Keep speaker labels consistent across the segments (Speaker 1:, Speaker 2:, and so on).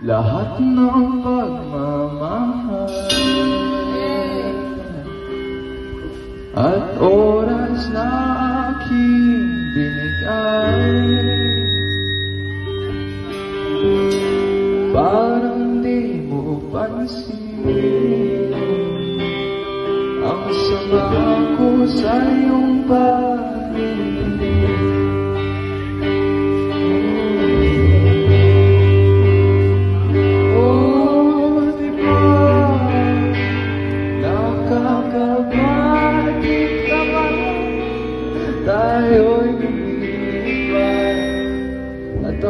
Speaker 1: Lahat ng pagmamahal. At oras na aking binigay. Parang di mo pansin Ang sama ko sa iyong pag-ibig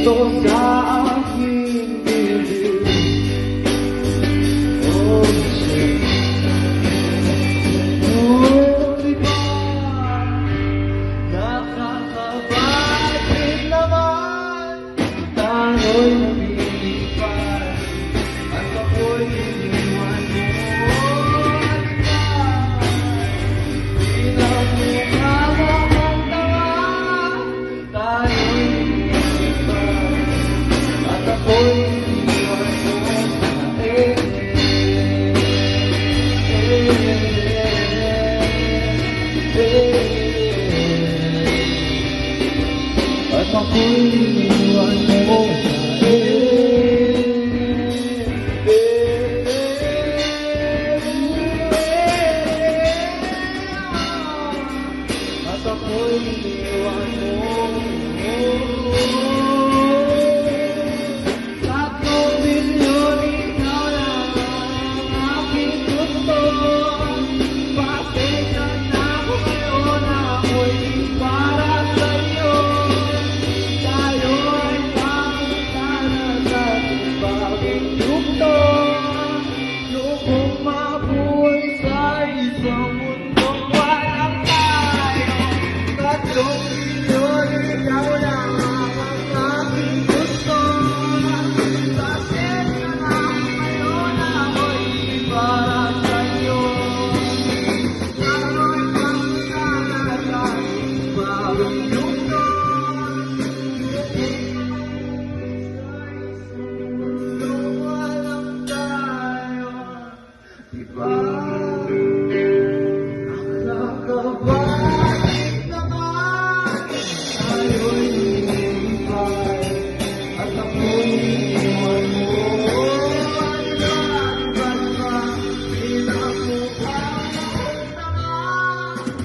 Speaker 1: ito sa aking bibig Oh, shit Oh, di ba? Nakakabagit naman Tayo'y lumilipad At ako'y iniwan mo At ba? Pinamukha mo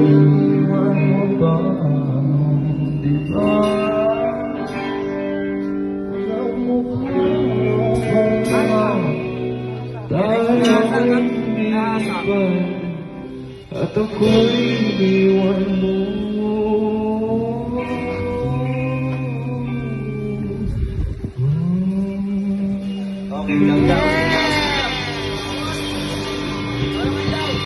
Speaker 1: Iniwan mo ba? Di ba? Alam mo ba naman Tayo'y lumilipad At ako'y iniwan mo